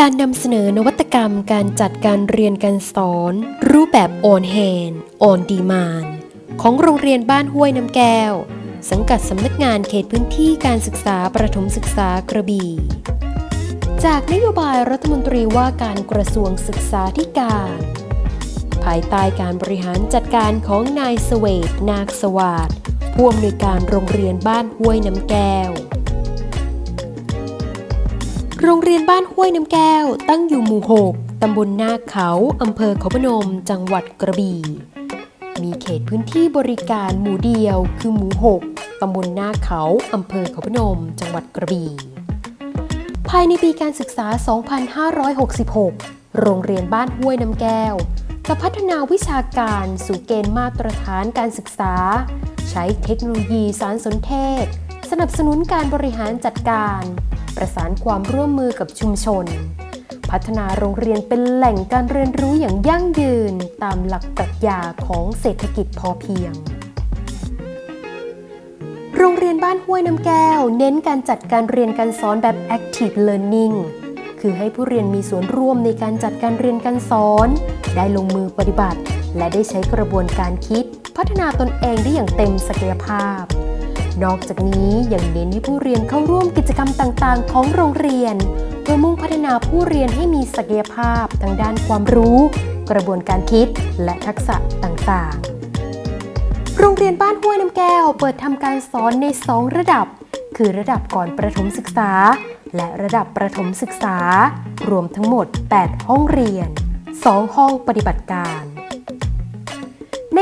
การนำเสนอนวัตกรรมการจัดการเรียนการสอน รูปแบบ on hand on demand ของโรงเรียนบ้านห้วยน้ำแก้ว สังกัดสำนักงานเขตพื้นที่การศึกษาประถมศึกษากระบี่ จากนโยบายรัฐมนตรีว่าการกระทรวงศึกษาธิการ ภายใต้การบริหารจัดการของนายเสวตนาคสวัสดผู้อำนวยการโรงเรียนบ้านห้วยน้ำแก้ว โรงเรียนบ้านห้วยน้ำแก้ว ตั้งอยู่หมู่ 6 ตำบลนาเขาอำเภอเขาพนม จังหวัดกระบี่ มีเขตพื้นที่บริการหมู่เดียว คือหมู่ 6 ตำบลนาเขาอำเภอเขาพนม จังหวัดกระบี่ ภายในปีการศึกษา 2566 โรงเรียนบ้านห้วยน้ำแก้ว จะพัฒนาวิชาการสู่เกณฑ์มาตรฐานการศึกษา ใช้เทคโนโลยีสารสนเทศ สนับสนุนการบริหารจัดการ ประสานความร่วมมือกับชุมชน พัฒนาโรงเรียนเป็นแหล่งการเรียนรู้อย่างยั่งยืนตามหลักปรัชญาของเศรษฐกิจพอเพียง โรงเรียนบ้านห้วยน้ำแก้ว เน้นการจัดการเรียนการสอนแบบ active learning คือให้ผู้เรียนมีส่วนร่วมในการจัดการเรียนการสอน ได้ลงมือปฏิบัติ และได้ใช้กระบวนการคิด พัฒนาตนเองได้อย่างเต็มศักยภาพ นอกจากนี้ยังเน้นให้ผู้เรียนเข้าร่วมกิจกรรมต่างๆ ของโรงเรียน เพื่อมุ่งพัฒนาผู้เรียนให้มีศักยภาพทางด้านความรู้ กระบวนการคิดและทักษะต่างๆ โรงเรียนบ้านห้วยน้ำแก้ว เปิดทำการสอนใน 2 ระดับ คือระดับก่อนประถมศึกษา และระดับประถมศึกษา รวมทั้งหมด 8 ห้องเรียน 2 ห้องปฏิบัติการ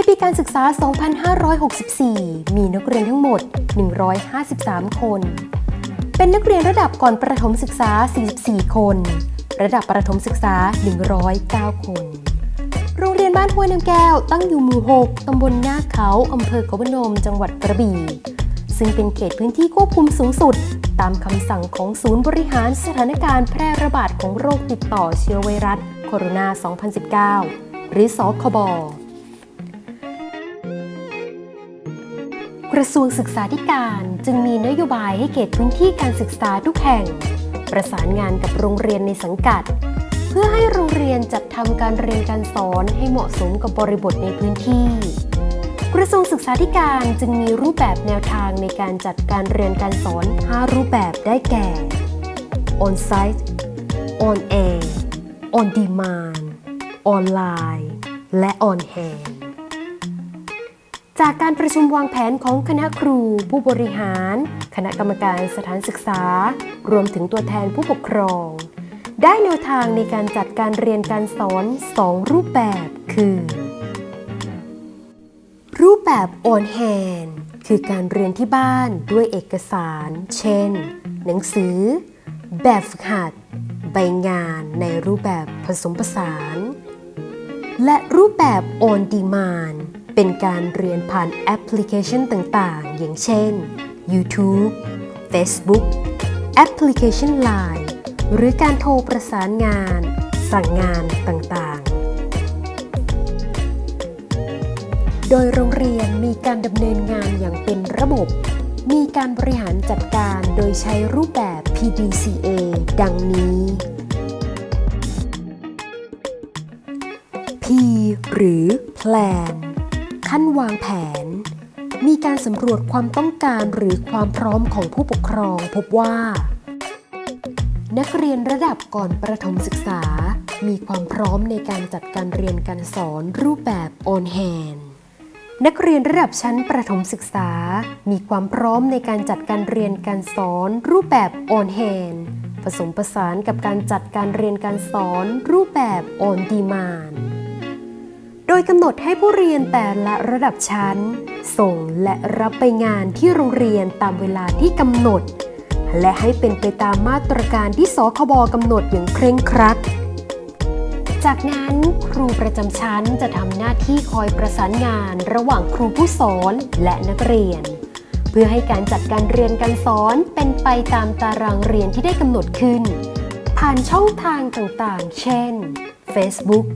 ปีการศึกษา 2564 มีนักเรียนทั้งหมด 153 คน เป็นนักเรียนระดับก่อนประถมศึกษา 44 คน ระดับประถมศึกษา 109 คน โรงเรียนบ้านห้วยน้ำแก้ว ตั้งอยู่หมู่ 6 ตำบลหน้าเขา อำเภอเขาพนม จังหวัดกระบี่ ซึ่งเป็นเขตพื้นที่ควบคุมสูงสุด ตามคำสั่งของศูนย์บริหารสถานการณ์แพร่ระบาดของโรคติดต่อเชื้อไวรัสโคโรนา 2019 หรือสคบ กระทรวงศึกษาธิการจึงมีนโยบายให้เขตพื้นที่การศึกษาทุกแห่ง ประสานงานกับโรงเรียนในสังกัด เพื่อให้โรงเรียนจัดทำการเรียนการสอนให้เหมาะสมกับบริบทในพื้นที่ กระทรวงศึกษาธิการจึงมีรูปแบบแนวทางในการจัดการเรียนการสอน 5 รูปแบบได้แก่ On-site On air On demand ออนไลน์ และ On hand จากการประชุมวางแผนของคณะครู ผู้บริหาร คณะกรรมการสถานศึกษา รวมถึงตัวแทนผู้ปกครอง ได้แนวทางในการจัดการเรียนการสอน 2 รูปแบบคือ รูปแบบ on hand คือการเรียนที่บ้านด้วยเอกสาร เช่น หนังสือ แบบฝึกหัด ใบงานในรูปแบบผสมผสาน และรูปแบบ on demand เป็นการเรียนผ่านแอปพลิเคชันต่างๆ อย่างเช่น YouTube Facebook แอปพลิเคชัน Line หรือการโทรประสานงาน สั่งงานต่างๆ โดยโรงเรียนมีการดำเนินงานอย่างเป็นระบบ มีการบริหารจัดการโดยใช้รูปแบบ PDCA ดังนี้ P หรือ Plan ขั้นวางแผน มีการสำรวจความต้องการหรือความพร้อมของผู้ปกครองพบว่า นักเรียนระดับก่อนประถมศึกษา มีความพร้อมในการจัดการเรียนการสอนรูปแบบ on hand นักเรียนระดับชั้นประถมศึกษา มีความพร้อมในการจัดการเรียนการสอนรูปแบบ on hand ผสมผสานกับการจัดการเรียนการสอนรูปแบบ on demand โด ยกำหนดให้ผู้เรียนแต่ละระดับชั้น ส่งและรับไปงานที่โรงเรียนตามเวลาที่กำหนด และให้เป็นไปตามมาตรการที่สคบกำหนดอย่างเคร่งครัด จากนั้นครูประจำชั้นจะทำหน้าที่คอยประสานงานระหว่างครูผู้สอนและนักเรียน เพื่อให้การจัดการเรียนการสอนเป็นไปตามตารางเรียนที่ได้กำหนดขึ้น ผ่านช่องทางต่างๆ เช่น Facebook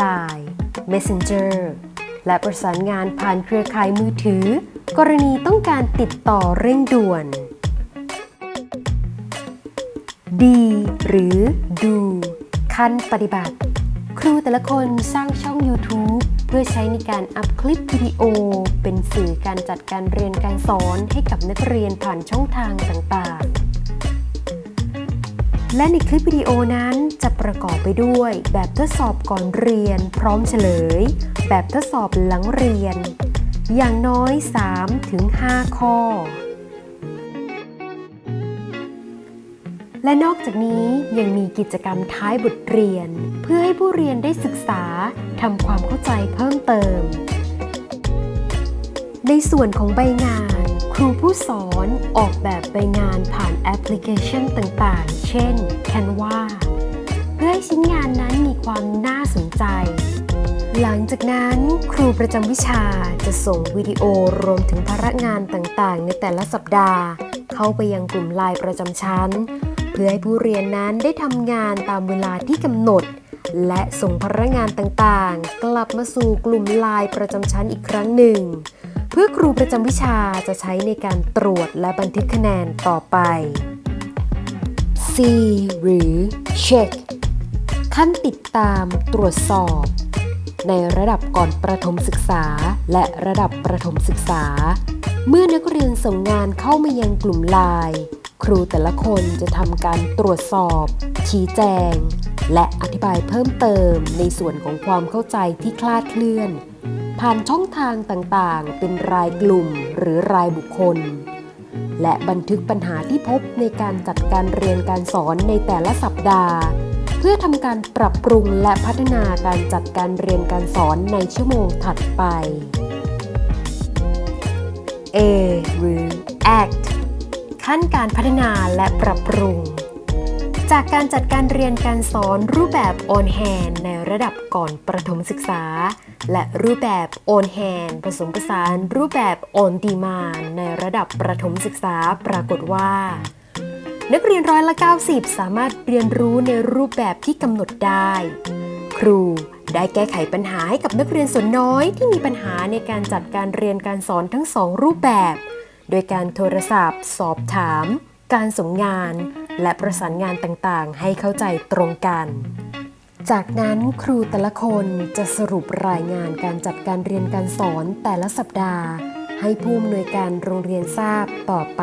Line Messenger และประสานงานผ่านเครือข่ายมือถือ กรณีต้องการติดต่อเร่งด่วนดีหรือ do ขั้นปฏิบัติ ครูแต่ละคนสร้างช่อง YouTube เพื่อใช้ในการอัพคลิปวิดีโอ เป็นสื่อการจัดการเรียนการสอนให้กับนักเรียนผ่านช่องทางต่างๆ และในคลิปวิดีโอนั้นจะประกอบไปด้วย แบบทดสอบก่อนเรียน พร้อมเฉลย แบบทดสอบหลังเรียน อย่างน้อย 3-5 ข้อ และนอกจากนี้ยังมีกิจกรรมท้ายบทเรียน เพื่อให้ผู้เรียนได้ศึกษาทำความเข้าใจเพิ่มเติม ในส่วนของใบงาน ครูผู้สอนออกแบบใบงานผ่านแอปพลิเคชันต่างๆ เช่น Canva เพื่อให้ชิ้นงานนั้นมีความน่าสนใจ หลังจากนั้นครูประจำวิชาจะส่งวิดีโอรวมถึงภาระงานต่างๆ ในแต่ละสัปดาห์ เข้าไปยังกลุ่มไลน์ประจำชั้น เพื่อให้ผู้เรียนนั้นได้ทำงานตามเวลาที่กำหนด และส่งภาระงานต่างๆ กลับมาสู่กลุ่มไลน์ประจำชั้นอีกครั้งหนึ่ง เพื่อครูประจำวิชาจะใช้ในการตรวจและบันทึกคะแนนต่อไป C หรือ check ขั้นติดตามตรวจสอบ ในระดับก่อนประถมศึกษา และระดับประถมศึกษา เมื่อนักเรียนส่งงานเข้ามายังกลุ่มไลน์ครูแต่ละคนจะทำการตรวจสอบ ชี้แจง และอธิบายเพิ่มเติมในส่วนของความเข้าใจที่คลาดเคลื่อน ผ่านช่องทางต่างๆ เป็นรายกลุ่มหรือรายบุคคล และบันทึกปัญหาที่พบในการจัดการเรียนการสอนในแต่ละสัปดาห์ เพื่อทำการปรับปรุงและพัฒนาการจัดการเรียนการสอนในชั่วโมงถัดไป A หรือ act ขั้นการพัฒนาและปรับปรุง จากการจัดการเรียนการสอนรูปแบบ on hand ในระดับก่อนประถมศึกษา และรูปแบบ on hand ผสมผสานรูปแบบ on demand ในระดับประถมศึกษาปรากฏว่า นักเรียนร้อยละ 90 สามารถเรียนรู้ในรูปแบบที่กำหนดได้ ครูได้แก้ไขปัญหาให้กับนักเรียนส่วนน้อยที่มีปัญหาในการจัดการเรียนการสอนทั้งสองรูปแบบ โดยการโทรศัพท์ สอบถาม การส่งงาน และประสานงานต่างๆ ให้เข้าใจตรงกัน จากนั้นครูแต่ละคนจะสรุปรายงานการจัดการเรียนการสอนแต่ละสัปดาห์ ให้ผู้อำนวยการโรงเรียนทราบต่อไป